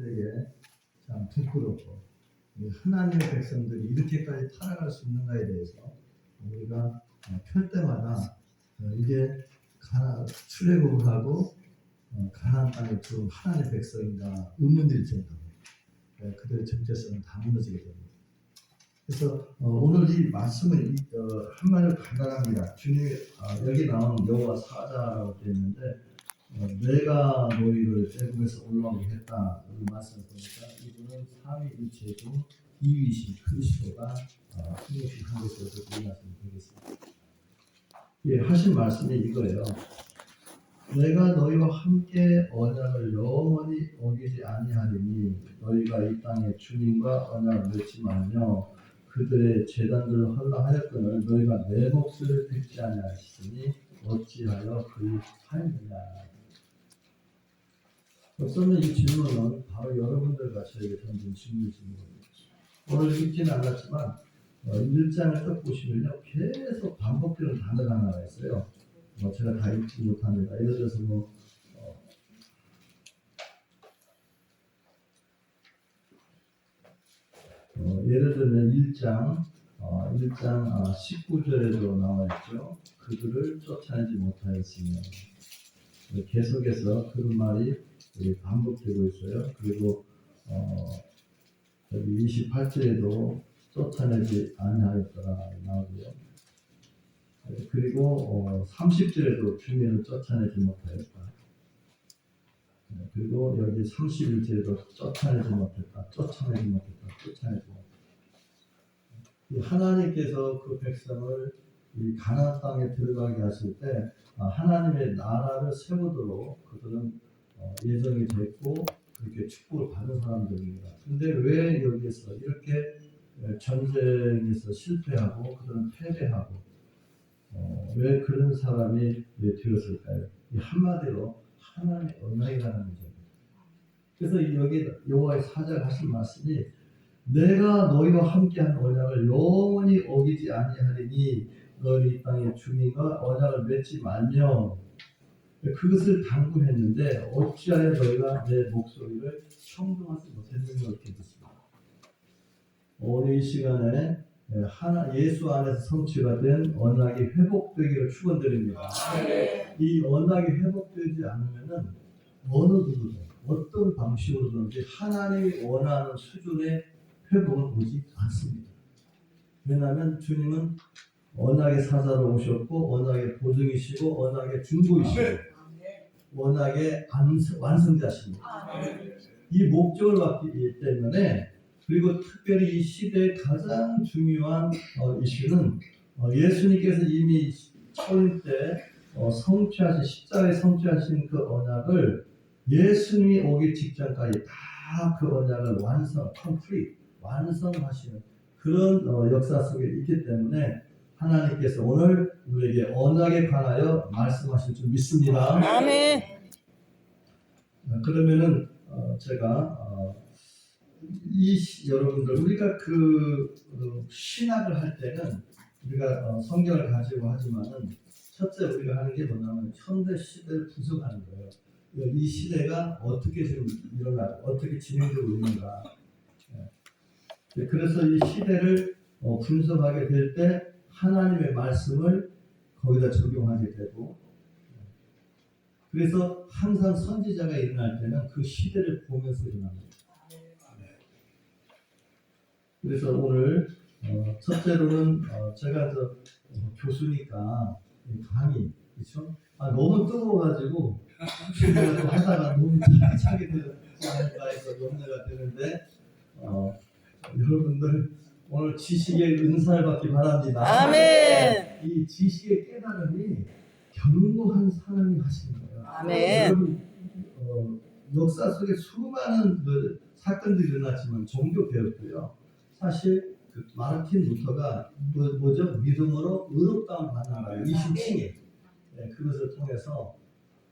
우리에게 참 부끄럽고 이 하나님의 백성들이 이렇게까지 타락할 수 있는가에 대해서 우리가 어, 펼 때마다 어, 이게 가나, 출애굽을 하고 어, 가나안 땅에 들어온 하나님의 백성인가 의문일 정도로 예, 그들의 정체성은 다 무너지게 됩니다. 그래서 어, 오늘 이 말씀은 한마디로 간단합니다. 주님이 어, 여기 나오는 여호와 사자라고 되어 있는데 어, 내가 너희를 애굽에서 올라오게 했다. 이 말씀을 보니까 이분은 삼위일체고 이위신 그리스도가 어, 승리신 하나님께서 이 말씀을 드리겠습니다. 예, 하신 말씀이 이거예요. 내가 너희와 함께 언약을 영원히 어기지 아니하리니 너희가 이 땅에 주님과 언약을 맺지 말며 그들의 재단들을 헐라하였거늘 너희가 내 몫을 뵙지 아니하시니 어찌하여 그리 하였느냐 그렇다면 이 질문은 바로 여러분들과 저에게 던진 질문입니다. 오늘 읽지는 않았지만 어, 1장을 딱 보시면요 계속 반복되는 단어가 하나가 있어요. 뭐 제가 다 읽지 못합니다. 예를 들어서 뭐 어, 어, 예를 들면 1장 어, 1장 아, 19절에도 나와 있죠. 그들을 쫓아내지 못하였으며 계속해서 그런 말이 반복되고 있어요. 그리고 어, 여기 28절에도 쫓아내지 아니하였더라 나오고요. 그리고 어, 30절에도 주민을 쫓아내지 못하였다. 네, 그리고 여기 31절에도 쫓아내지 못했다. 쫓아내지 못했다. 쫓아내지 못했다. 이 하나님께서 그 백성을 이 가나안 땅에 들어가게 하실 때 아, 하나님의 나라를 세우도록 그들은 어, 예정이 됐고 그렇게 축복을 받은 사람들입니다. 근데 왜 여기에서 이렇게 에, 전쟁에서 실패하고 그들은 패배하고 어, 왜 그런 사람이 왜 되었을까요? 이 한마디로 하나님의 언약이라는 문제입니다. 그래서 이 여기 여호와의 사자가 하신 말씀이 내가 너희와 함께한 언약을 영원히 어기지 아니하리니 너희 이 땅의 주민과 언약을 맺지 말며 그것을 당부했는데 어찌하여 너희가 내 목소리를 청중하지 못했는가 이렇게 묻습니다. 오늘 이 시간에 예, 하나 예수 안에서 성취가 된 언약이 회복되기를 축원드립니다. 이 언약이 회복되지 않으면은 어느 누구든 어떤 방식으로든지 하나님이 원하는 수준의 회복은 오지 않습니다. 왜냐하면 주님은 언약의 사자로 오셨고 언약의 보증이시고 언약의 중보이시고 언약 의 완성- 완성자십니다. 이 목적을 받기 때문에 그리고 특별히 이 시대의 가장 중요한 어, 이슈는 어, 예수님께서 이미 초림 때 어, 성취하신 십자가에 성취하신 그 언약을 예수님이 오기 직전까지 다 그 언약을 완성, complete 완성하시는 그런 어, 역사 속에 있기 때문에 하나님께서 오늘 우리에게 언약에 관하여 말씀하실 줄 믿습니다. 아멘. 어, 그러면은 어, 제가 어, 이 시- 여러분들 우리가 그 어, 신학을 할 때는 우리가 어, 성경을 가지고 하지만은 첫째 우리가 하는 게 뭐냐면 현대 시대를 분석하는 거예요. 이 시대가 어떻게 지금 일어나고 어떻게 진행되고 있는가. 예. 그래서 이 시대를 어, 분석하게 될 때 하나님의 말씀을 거기다 적용하게 되고 그래서 항상 선지자가 일어날 때는 그 시대를 보면서 일어납니다. 그래서 오늘 어, 첫째로는 어, 제가 저 어, 교수니까 이 강의 그렇죠? 아 너무 뜨거워가지고 좀 하다가 너무 차- 차게 되는 해서 염려가 되는데 어, 여러분들 오늘 지식의 은사를 받기 바랍니다. 아멘. 이 지식의 깨달음이 견고한 사람이 하시는 거예요. 아멘. 여러분 어, 역사 속에 수많은 그 사건들이 일어났지만 종교 개혁도요. 사실 그 마르틴 루터가 뭐, 뭐죠? 믿음으로 받는 거예요. 20층에 네, 그것을 통해서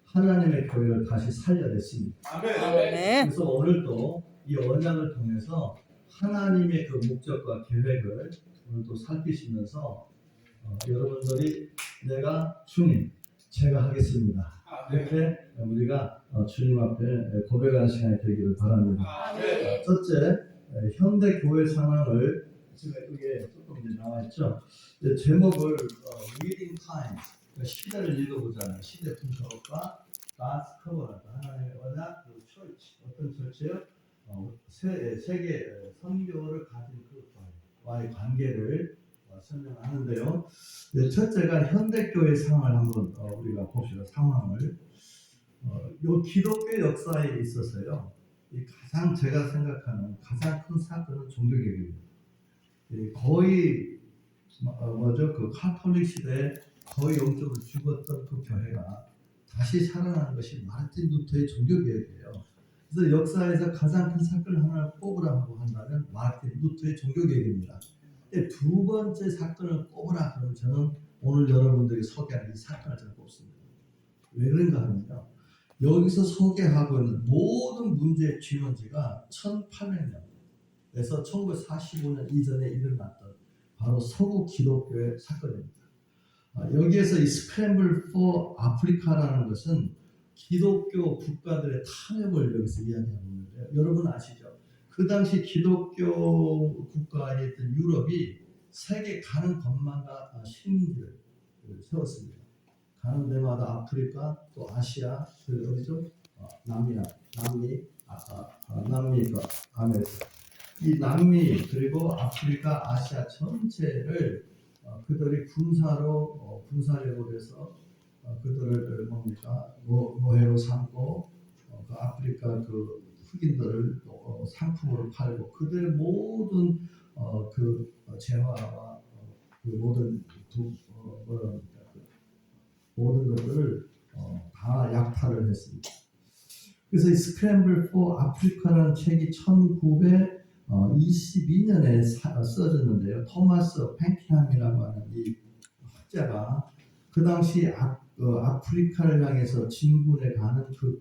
하나님의 교회를 다시 살려냈습니다. 아멘. 그래서 오늘도 이 언약을 통해서 하나님의 그 목적과 계획을 오늘도 살피시면서 어, 여러분들이 내가 주님 제가 하겠습니다. 이렇게 우리가 어, 주님 앞에 고백하는 시간이 되기를 바랍니다. 네. 첫째, 에, 현대 교회 상황을 지금 여기에 조금 이제 나와 있죠. 제목을 어, Reading Time, 그러니까 시대를 읽어보잖아요. 시대 분석과 God's Covenant, 하나님의 언약, 그리고 철치, 어떤 철치요? 어, 세, 세계 에, 선교를 가진 그와의 관계를 어, 설명하는데요. 첫째가 현대 교회 상황을 한번 어, 우리가 봅시다. 상황을. 어, 요 기독교 역사에 있어서요. 이 가장 제가 생각하는 가장 큰 사건은 종교개혁입니다. 이 거의 뭐- 어, 뭐죠 그 카톨릭 시대에 거의 영적으로 죽었던 그 교회가 다시 살아나는 것이 마르틴 루터의 종교개혁이에요. 그래서 역사에서 가장 큰 사건을 하나를 꼽으라고 한다면 마르틴 루터의 종교개혁입니다. 두 번째 사건을 꼽으라 그러면 저는 오늘 여러분들이 소개하는 이 사건을 저는 꼽습니다. 왜 그런가 하면요. 여기서 소개하고 있는 모든 문제의 지원지가 1800년에서 1945년 이전에 일어났던 바로 서구 기독교의 사건입니다. 아, 여기에서 이 스크램블 포 아프리카라는 것은 기독교 국가들의 탄핵을 여기서 이야기하고 있는데요. 여러분 아시죠? 그 당시 기독교 국가에 있던 유럽이 세계 가는 곳마다 아, 식민지를 세웠습니다. 가는 데마다 아프리카 또 아시아 그 어디죠? 어, 남미나 남미 아, 아, 아, 남미가 아메리카 이 남미 그리고 아프리카 아시아 전체를 어, 그들이 군사로 어, 군사력으로 해서 어, 그들을 뭡니까 노, 노예로 삼고 어, 그 아프리카 그 흑인들을 또, 어, 상품으로 팔고 그들의 모든 어, 그 어, 재화와 어, 그 모든 두, 어, 뭐라 합니까 그 모든 것들을 어, 다 약탈을 했습니다. 그래서 이 스크램블 포 아프리카라는 책이 1922년에 써졌는데요. 토마스 팽키함이라고 하는 이 학자가 그 당시 아, 어, 아프리카를 향해서 진군해 가는 그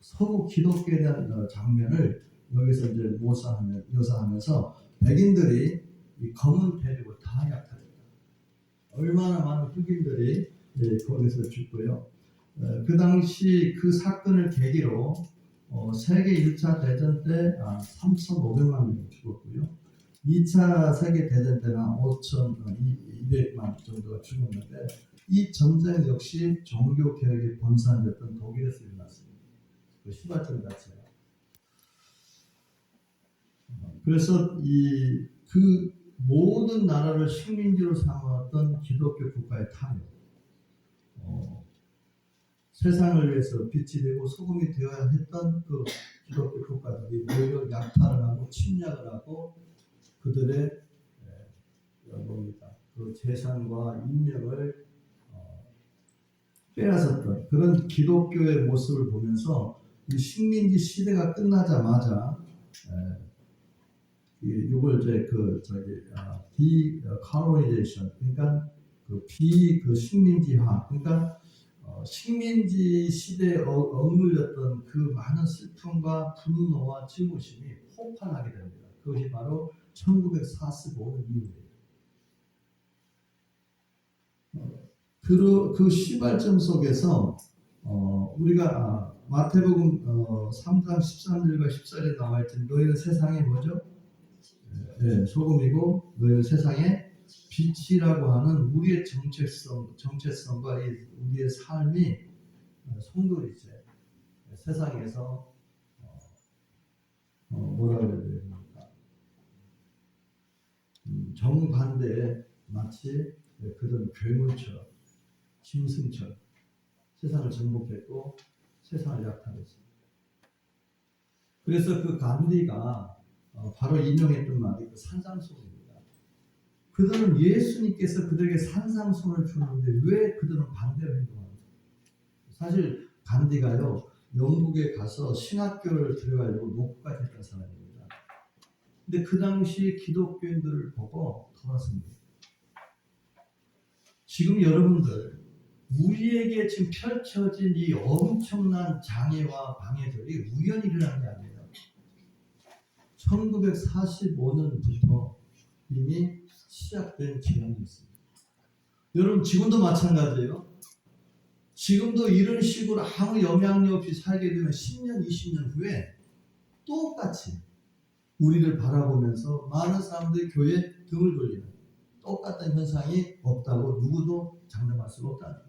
서구 기독교에 대한 어, 장면을 여기서 이제 모사하며 묘사하면서 백인들이 이 검은 대륙을 다 약탈했다. 얼마나 많은 흑인들이 예, 거기서 죽고요. 어, 그 당시 그 사건을 계기로 어, 세계 1차 대전 때 아, 3,500만 명이 죽었고요. 2차 세계 대전 때는 5,200만 정도가 죽었는데 이 전쟁 역시 종교 개혁의 본산이었던 독일에서 일어났습니다. 그 시발점 자체가. 어, 그래서 이 그 모든 나라를 식민지로 삼았던 기독교 국가의 탄핵, 어, 세상을 위해서 빛이 되고 소금이 되어야 했던 그 그들의 뭡니까 그 재산과 인명을 어, 빼앗았던 그런 기독교의 모습을 보면서 이 식민지 시대가 끝나자마자 이걸 이제 그 저기 아, 디컬로니제이션 그러니까 그 식민지화 그러니까 어, 식민지 시대에 어, 억눌렸던 그 많은 슬픔과 분노와 증오심이 폭발하게 됩니다. 그것이 바로 1945년 이후예요. 어, 그, 그 시발점 속에서 어, 우리가 아, 마태복음 어, 3장 13절과 14절에 나와 있던 너희는 세상에 뭐죠? 예, 소금이고 너희는 세상에 빛이라고 하는 우리의 정체성, 정체성과 이 우리의 삶이 어, 성도이제 세상에서 어, 어, 뭐라 그래야? 음, 정반대에 마치 그런 괴물처럼 짐승처럼 세상을 정복했고 세상을 약탈했습니다. 그래서 그 간디가 어, 바로 인용했던 말이 그 산상수훈입니다. 그들은 예수님께서 그들에게 산상수훈을 주는데 왜 그들은 반대로 행동합니까? 사실 간디가요 영국에 가서 신학교를 들어가려고 녹국까지 했던 사람입니다. 근데 그 당시 기독교인들을 보고 돌았습니다. 지금 여러분들 우리에게 지금 펼쳐진 이 엄청난 장애와 방해들이 우연히 일어난 게 아니에요. 1945년부터 이미 시작된 지형이 있습니다. 여러분 지금도 마찬가지예요. 지금도 이런 식으로 아무 영향력 없이 살게 되면 10년, 20년 후에 똑같이 우리를 바라보면서 많은 사람들이 교회에 등을 돌리는 똑같은 현상이 없다고 누구도 장담할 수가 없다는.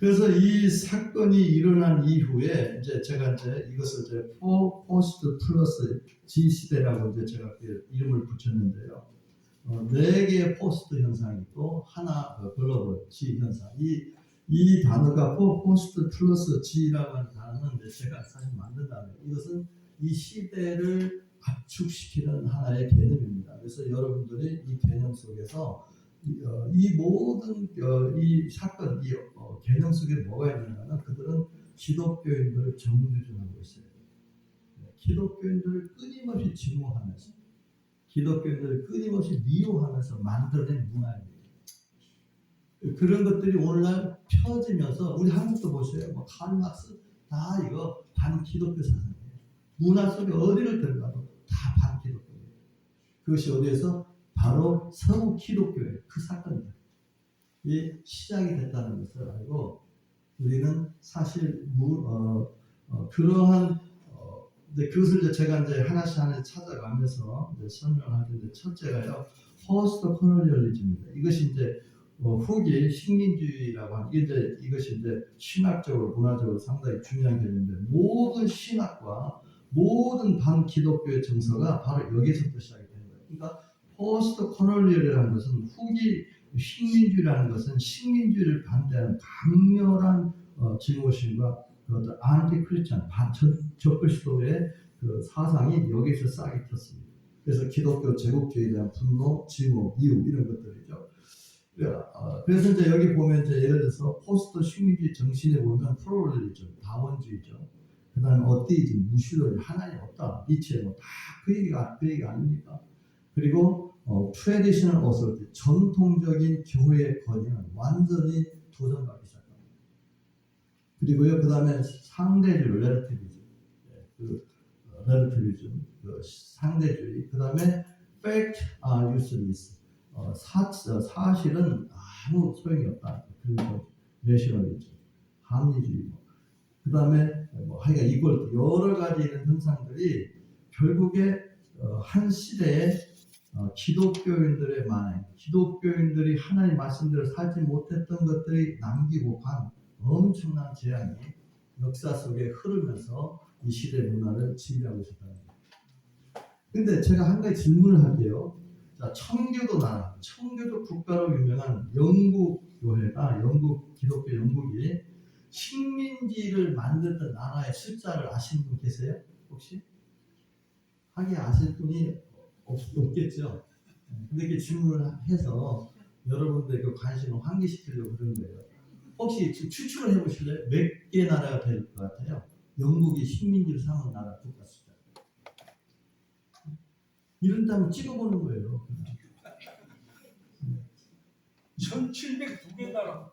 그래서 이 사건이 일어난 이후에 이제 제가 이제 이것을 이제 포 포스트 플러스 G 시대라고 이제 제가 그 이름을 붙였는데요. 어, 네 개의 포스트 현상이 있고 하나 어, 글로벌 G 현상. 이, 이 단어가 포 포스트 플러스 G라고 하는 단어는 제가 사실 만든 단어. 이것은 이 시대를 압축시키는 하나의 개념입니다. 그래서 여러분들이 이 개념 속에서 이, 어, 이 모든 어, 이 사건, 이 어, 개념 속에 뭐가 있느냐면 그들은 기독교인들을 정죄하고 있어요. 네, 기독교인들을 끊임없이 증오하면서 기독교인들을 끊임없이 미워하면서 만들어낸 문화입니다. 그런 것들이 오늘날 펴지면서 우리 한국도 보세요. 뭐 칼막스 다 이거 반기독교 사상이에요. 문화 속에 어디를 들어가도 다 반기독교예요. 그것이 어디에서 바로 서구 기독교의 그 사건이다. 이 시작이 됐다는 것을 알고 우리는 사실 무, 어, 어, 그러한 어, 근데 그것을 이제 제가 이제 하나씩 하나씩 찾아가면서 이제 설명할 텐데 첫째가요 포스트 코로니얼리즘입니다. 이것이 이제 어, 후기 식민주의라고 하는 이제 이것이 이제 신학적으로 문화적으로 상당히 중요한 개념인데 모든 신학과 모든 반 기독교의 정서가 바로 여기서부터 시작이 되는 거예요. 그러니까 포스트 코로니얼이라는 것은 후기 식민주의라는 것은 식민주의를 반대하는 강렬한 어, 증오심과 그 어떤 안티 크리스천 반적그리스도의 그 사상이 여기서 싹이 텄습니다. 그래서 기독교 제국주의에 대한 분노, 증오, 미움 이런 것들이죠. 어, 그래서 이제 여기 보면 이제 예를 들어서 포스트 식민주의 정신에 보면 프로레리즘, 다원주의죠. 그 다음에 어티이즘, 무신론이 하나님 없다, 니체 뭐다그 얘기가 그 얘기 아닙니까? 그리고 어, 트레디셔널 어설트, 전통적인 교회의 권위는 완전히 도전받기 시작합니다. 그리고요, 그 다음에 상대주의, 레러티비즘, 네, 그 어, 레러티비즘, 그 상대주의, 그 다음에 fact are useless, 어, 사, 어, 사실은 아무 소용이 없다. 그리고 레셔널리즘, 합리주의, 뭐. 그 다음에 뭐 하여간 이걸 여러 가지 이런 현상들이 결국에 어, 한 시대에 어, 기독교인들의 만행, 기독교인들이 하나님 말씀대로 살지 못했던 것들이 남기고 간 엄청난 재앙이 역사 속에 흐르면서 이 시대 문화를 지배하고 있었다는 거예요. 근데 제가 한 가지 질문을 할게요. 자, 청교도 나라, 청교도 국가로 유명한 영국 교회가 영국 기독교 영국이 식민지를 만들던 나라의 숫자를 아시는 분 계세요? 혹시? 하긴 아실 분이 없, 없겠죠. 근데 이렇게 질문을 해서 여러분들 그 관심을 환기시키려고 그런 거예요. 혹시 추측을 해보실래요? 몇 개 나라가 될 것 같아요? 영국이 식민지를 삼은 나라 국가 숫자. 이런다면 찍어보는 거예요. 1702개 나라